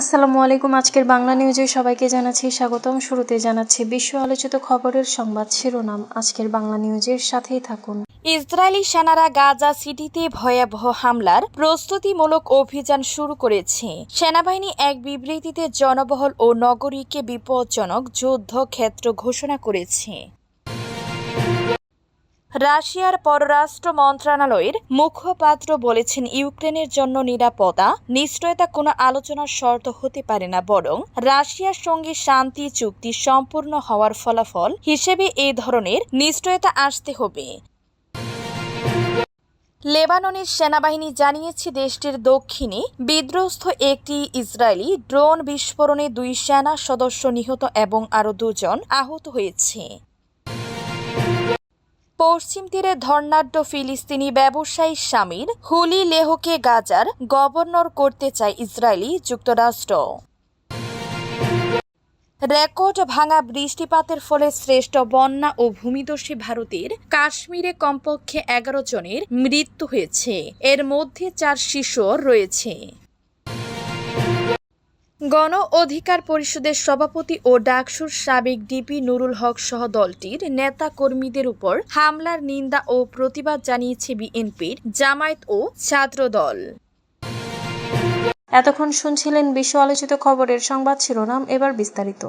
আসসালামু আলাইকুম, আজকের বাংলা নিউজে সবাইকে জানাচ্ছি স্বাগতম। শুরুতে জানাচ্ছি বিশ্ব আলোচিত খবরের সংবাদ শিরোনাম। আজকের বাংলা নিউজের সাথেই থাকুন। ইসরায়েলি সেনারা গাজা সিটিতে ভয়াবহ হামলার প্রস্তুতিমূলক অভিযান শুরু করেছে। সেনাবাহিনী এক বিবৃতিতে জনবহল ও নগরীকে বিপজ্জনক যুদ্ধ ক্ষেত্র ঘোষণা করেছে। রাশিয়ার পররাষ্ট্র মন্ত্রণালয়ের মুখপাত্র বলেছেন, ইউক্রেনের জন্য নিরাপদা নিশ্চয়তা কোনো আলোচনার শর্ত হতে পারে না, বরং রাশিয়ার সঙ্গে শান্তি, চুক্তি সম্পূর্ণ হওয়ার ফলাফল হিসেবে এই ধরনের নিশ্চয়তা আসতে হবে। লেবাননের সেনাবাহিনী জানিয়েছে, দেশটির দক্ষিণে বিধ্বস্ত একটি ইসরায়েলি ড্রোন বিস্ফোরণে দুই সেনা সদস্য নিহত এবং আরও দুজন আহত হয়েছে। পশ্চিম তীরে ধর্নাঢ্য ফিলিস্তিনি ব্যবসায়ী স্বামীর হুলি লেহকে গাজার গভর্নর করতে চায় ইসরায়েলি যুক্তরাষ্ট্র। রেকর্ড ভাঙা বৃষ্টিপাতের ফলে শ্রেষ্ঠ বন্যা ও ভূমিদস্যী ভারতের কাশ্মীরে কমপক্ষে এগারো জনের মৃত্যু হয়েছে। এর মধ্যে চার শিশুও রয়েছে। গণ অধিকার পরিষদের সভাপতি ও ডাকসুর সাবেক ডিপি নুরুল হক সহ দলটির নেতা কর্মীদের উপর হামলার নিন্দা ও প্রতিবাদ জানিয়েছে বিএনপির জামায়াত ও ছাত্র দল। এতক্ষণ শুনছিলেন বিশ্ব আলোচিত খবরের সংবাদ শিরোনাম, এবার বিস্তারিত।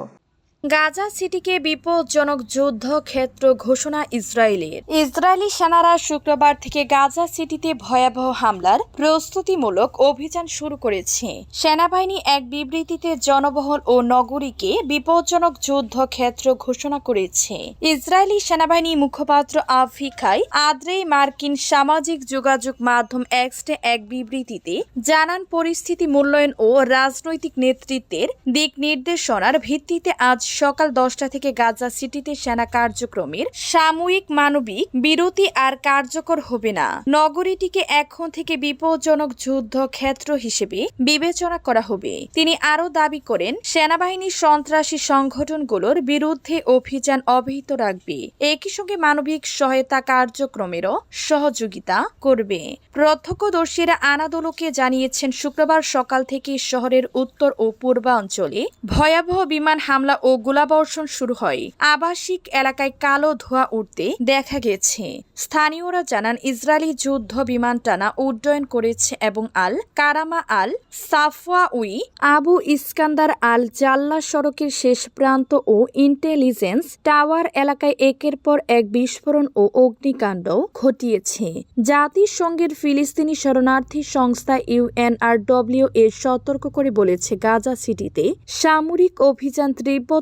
গাজা সিটিকে বিপজ্জনক যুদ্ধ ক্ষেত্র ঘোষণা ইসরায়েলের। ইসরায়েলি সেনারা শুক্রবার থেকে গাজা সিটিতে ভয়াবহ হামলার প্রস্তুতিমূলক অভিযান শুরু করেছে। সেনাবাহিনী এক বিবৃতিতে জনবহল ও নগরীকে বিপজ্জনক যুদ্ধ ক্ষেত্র ঘোষণা করেছে। ইসরায়েলি সেনাবাহিনী মুখপাত্র আফিকাই আদ্রেই মার্কিন সামাজিক যোগাযোগ মাধ্যম এক্সটে এক বিবৃতিতে জানান, পরিস্থিতি মূল্যায়ন ও রাজনৈতিক নেতৃত্বের দিক নির্দেশনার ভিত্তিতে আজ সকাল দশটা থেকে গাজা সিটিতে সেনা কার্যক্রমের সাময়িক মানবিক বিরতি আর কার্যকর হবে না। নগরীটিকে এখন থেকে বিপজ্জনক যুদ্ধ ক্ষেত্র হিসেবে বিবেচনা করা হবে। তিনি আরও দাবি করেন, সেনাবাহিনী সন্ত্রাসী সংগঠনগুলোর বিরুদ্ধে অভিযান অব্যাহত রাখবে। একই সঙ্গে মানবিক সহায়তা কার্যক্রমেরও সহযোগিতা করবে। প্রত্যক্ষদর্শীরা আনাদোলোকে জানিয়েছেন, শুক্রবার সকাল থেকে শহরের উত্তর ও পূর্বাঞ্চলে ভয়াবহ বিমান হামলা ও গোলাবর্ষণ শুরু হয়। আবাসিক এলাকায় কালো ধোঁয়া উঠতে দেখা গেছে। স্থানীয়রা জানান, ইসরায়েলি যুদ্ধ বিমান টানা উড্ডয়ন করেছে এবং আল কারামা আল সাফওয়াউই আবু ইস্কান্দার আল জাল্লা সড়কের শেষ প্রান্ত ও ইন্টেলিজেন্স টাওয়ার এলাকায় একের পর এক বিস্ফোরণ ও অগ্নিকাণ্ড ঘটিয়েছে। জাতিসংঘের ফিলিস্তিনি শরণার্থী সংস্থা ইউএনআরডব্লিউ এ সতর্ক করে বলেছে, গাজা সিটিতে সামরিক অভিযান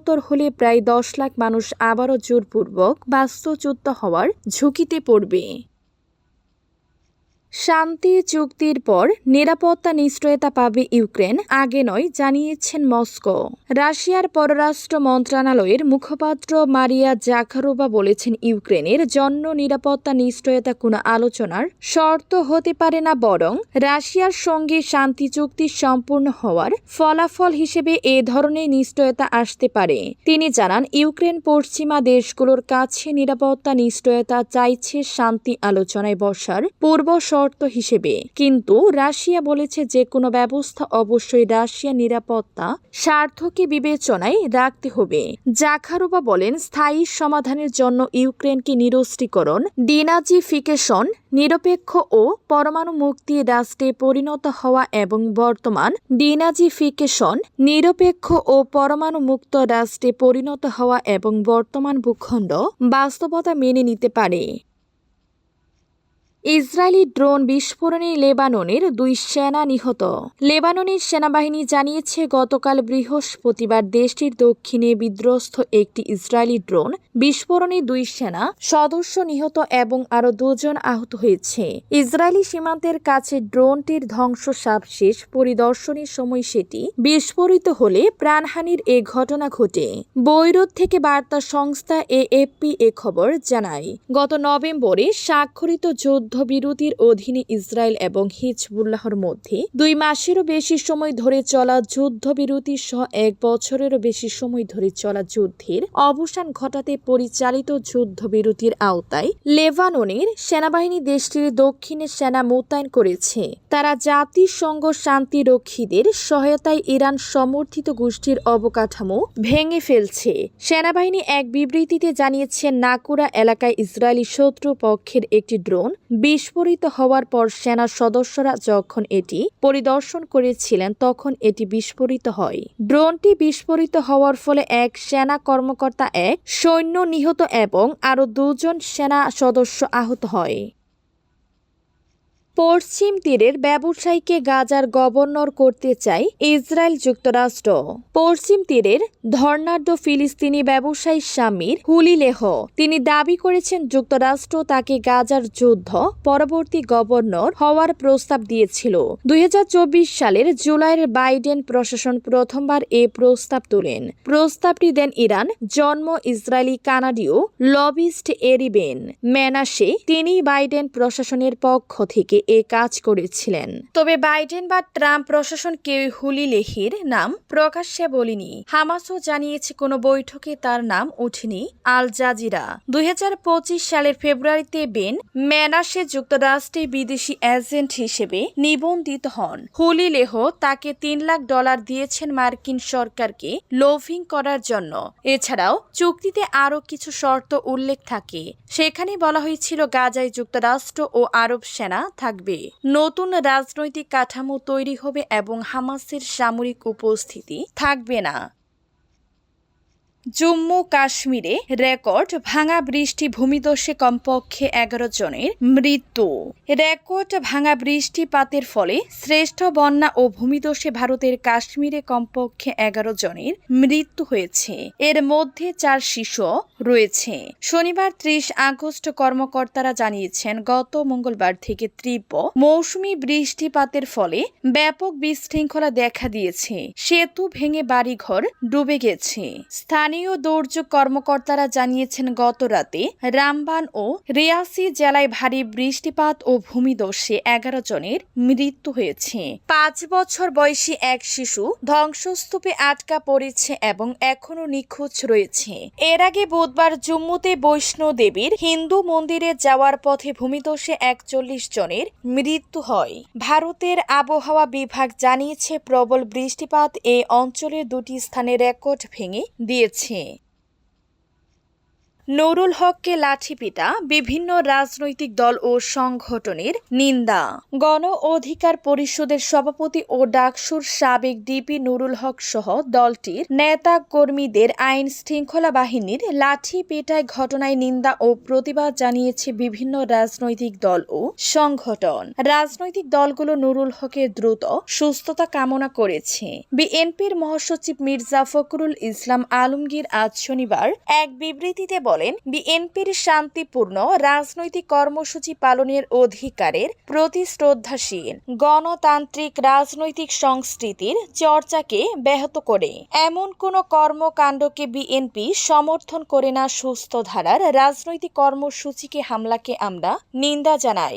তীব্রতর হলে প্রায় দশ লাখ মানুষ আবারও জোরপূর্বক বাস্তুচ্যুত হওয়ার ঝুঁকিতে পড়বে। শান্তি চুক্তির পর নিরাপত্তা নিশ্চয়তা পাবে ইউক্রেন, আগে নয়, জানিয়েছেন মস্কো। রাশিয়ার পররাষ্ট্র মন্ত্রণালয়ের মুখপাত্র মারিয়া জাখারোবা বলেছেন ইউক্রেনের জন্য নিরাপত্তা নিশ্চয়তা কোনো আলোচনার শর্ত হতে পারে না বরং রাশিয়ার সঙ্গে শান্তি চুক্তি সম্পূর্ণ হওয়ার ফলাফল হিসেবে এ ধরনের নিশ্চয়তা আসতে পারে। তিনি জানান, ইউক্রেন পশ্চিমা দেশগুলোর কাছে নিরাপত্তা নিশ্চয়তা চাইছে শান্তি আলোচনায় বসার পূর্ব শর্ত হিসেবে। কিন্তু রাশিয়া বলেছে যে কোনো ব্যবস্থা অবশ্যই রাশিয়া নিরাপত্তা, স্বার্থকে বিবেচনায় রাখতে হবে। জাখারোবা বলেন, স্থায়ী সমাধানের জন্য ইউক্রেনকে নিরস্ত্রীকরণ, ডিনাজিফিকেশন, নিরপেক্ষ ও পরমাণু মুক্তি রাষ্ট্রে পরিণত হওয়া এবং বর্তমান ডিনাজিফিকেশন, নিরপেক্ষ ও পরমাণু মুক্ত রাষ্ট্রে পরিণত হওয়া এবং বর্তমান ভূখণ্ড বাস্তবতা মেনে নিতে পারে। ইসরায়েলি ড্রোন বিস্ফোরণে লেবাননের দুই সেনা নিহত। লেবাননের সেনাবাহিনী জানিয়েছে, গতকাল বৃহস্পতিবার দেশটির দক্ষিণে বিধ্বস্ত একটি ইসরায়েলি ড্রোন বিস্ফোরণে দুই সেনা সদস্য নিহত এবং আরও দুজন আহত হয়েছে। ইসরায়েলি সীমান্তের কাছে ড্রোনটির ধ্বংস শেষ পরিদর্শনের সময় সেটি বিস্ফোরিত হলে প্রাণহানির এ ঘটনা ঘটে। বৈরুত থেকে বার্তা সংস্থা এএফপি এ খবর জানায়, গত নভেম্বরে স্বাক্ষরিত যুদ্ধ যুদ্ধবিরতির অধীনে ইসরায়েল এবং হিজবুল্লাহর মধ্যে দুই মাসেরও বেশি সময় ধরে চলা যুদ্ধবিরতি সহ এক বছরেরও বেশি সময় ধরে চলা যুদ্ধের অবসান ঘটাতে পরিচালিত যুদ্ধবিরতির আওতায় লেবাননের সেনাবাহিনী দেশটির দক্ষিণে সেনা মোতায়েন করেছে। তারা জাতিসংঘ শান্তিরক্ষীদের সহায়তায় ইরান সমর্থিত গোষ্ঠীর অবকাঠামো ভেঙে ফেলছে। সেনাবাহিনী এক বিবৃতিতে জানিয়েছে, নাকুরা এলাকায় ইসরায়েলি শত্রু পক্ষের একটি ড্রোন বিস্ফোরিত হওয়ার পর সেনা সদস্যরা যখন এটি পরিদর্শন করেছিলেন, তখন এটি বিস্ফোরিত হয়। ড্রোনটি বিস্ফোরিত হওয়ার ফলে এক সেনা কর্মকর্তা, এক সৈন্য নিহত এবং আরও দুজন সেনা সদস্য আহত হয়। পশ্চিম তীরের ব্যবসায়ীকে গাজার গভর্নর করতে চায় ইসরায়েল যুক্তরাষ্ট্র। পশ্চিম তীরের ধর্নাঢ্য ফিলিস্তিনি ব্যবসায়ী স্বামীর হুলিলেহ, তিনি দাবি করেছেন যুক্তরাষ্ট্র তাকে গাজার যুদ্ধ পরবর্তী গভর্নর হওয়ার প্রস্তাব দিয়েছিল। দুই হাজার চব্বিশ সালের জুলাইয়ের বাইডেন প্রশাসন প্রথমবার এ প্রস্তাব তোলেন। প্রস্তাবটি দেন ইরান জন্ম ইসরায়েলি কানাডীয় লবিস্ট এরিবেন। ম্যানাসে তিনি বাইডেন প্রশাসনের পক্ষ থেকে এ কাজ করেছিলেন। তবে বাইডেন বা ট্রাম্প প্রশাসন কেউ হুলি লেহির নাম প্রকাশ্যে বলেনি। হামাসও জানিয়েছে কোনো বৈঠকে তার নাম ওঠেনি আল জাজিরা। দুই সালের ফেব্রুয়ারিতে বেন ম্যানাসে যুক্তরাষ্ট্রে বিদেশি এজেন্ট হিসেবে নিবন্ধিত হন। হুলি লেহ তাকে তিন লাখ ডলার দিয়েছেন মার্কিন সরকারকে লোভিং করার জন্য। এছাড়াও চুক্তিতে আরও কিছু শর্ত উল্লেখ থাকে। সেখানে বলা হয়েছিল, গাজায় যুক্তরাষ্ট্র ও আরব সেনা থাকবে। নতুন রাজনৈতিক কাঠামো তৈরি হবে এবং হামাসের সামরিক উপস্থিতি থাকবে না। জম্মু কাশ্মীরে রেকর্ড ভাঙা বৃষ্টি ভূমিদস্যে কমপক্ষে এগারো জনের মৃত্যু। রেকর্ড ভাঙা বৃষ্টিপাতের ফলে শ্রেষ্ঠ বন্যা ও ভূমিদস্যে ভারতের কাশ্মীরে কমপক্ষে এগারো জনের মৃত্যু হয়েছে। এর মধ্যে চার শিশু রয়েছে। শনিবার ত্রিশ আগস্ট কর্মকর্তারা জানিয়েছেন, গত মঙ্গলবার থেকে তীব্র মৌসুমি বৃষ্টিপাতের ফলে ব্যাপক বিশৃঙ্খলা দেখা দিয়েছে। সেতু ভেঙে বাড়িঘর ডুবে গেছে। স্থানীয় দুর্যোগ কর্মকর্তারা জানিয়েছেন, গত রাতে রামবান ও রিয়াসি জেলায় ভারী বৃষ্টিপাত ও ভূমিদস্যে এগারো জনের মৃত্যু হয়েছে। পাঁচ বছর বয়সী এক শিশু ধ্বংসস্তূপে আটকা পড়েছে এবং এখনও নিখোঁজ রয়েছে। এর আগে বুধবার জম্মুতে বৈষ্ণো দেবীর হিন্দু মন্দিরে যাওয়ার পথে ভূমিদস্যে একচল্লিশ জনের মৃত্যু হয়। ভারতের আবহাওয়া বিভাগ জানিয়েছে, প্রবল বৃষ্টিপাত এ অঞ্চলের দুটি স্থানে রেকর্ড ভেঙে দিয়েছে। আছে নুরুল হককে লাঠিপিটা বিভিন্ন রাজনৈতিক দল ও সংগঠনের নিন্দা। গণ অধিকার পরিষদের সভাপতি ও ডাকসুর সাবেক ডিপি নুরুল হক সহ দলটির নেতা কর্মীদের আইন শৃঙ্খলা বাহিনীর লাঠি পেটায় ঘটনায় নিন্দা ও প্রতিবাদ জানিয়েছে বিভিন্ন রাজনৈতিক দল ও সংগঠন। রাজনৈতিক দলগুলো নুরুল হকের দ্রুত সুস্থতা কামনা করেছে। বিএনপির মহাসচিব মির্জা ফখরুল ইসলাম আলমগীর আজ শনিবার এক বিবৃতিতে বলেন, বিএনপির শান্তিপূর্ণ রাজনৈতিক কর্মসূচি পালনের অধিকারের প্রতি শ্রদ্ধাশীল গণতান্ত্রিক রাজনৈতিক সংস্কৃতির চর্চাকে ব্যাহত করে। এমন কোন কর্মকাণ্ডকে বিএনপি সমর্থন করে না সুস্থ ধারার রাজনৈতিক কর্মসূচিকে হামলাকে আমরা নিন্দা জানাই।